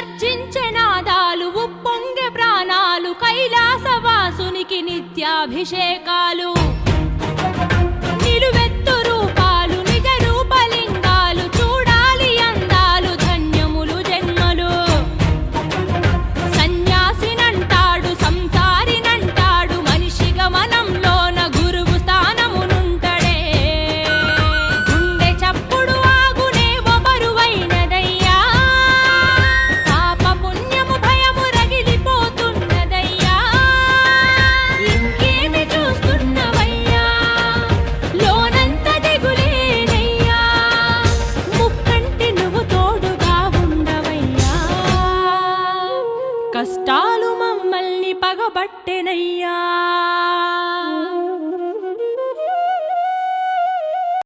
గర్జించెనాదాలు ఉప్పొంగె ప్రాణాలు కైలాసవాసునికి నిత్యాభిషేకాలు. కష్టాలు మమ్మల్ని పగబట్టెనయ్యా.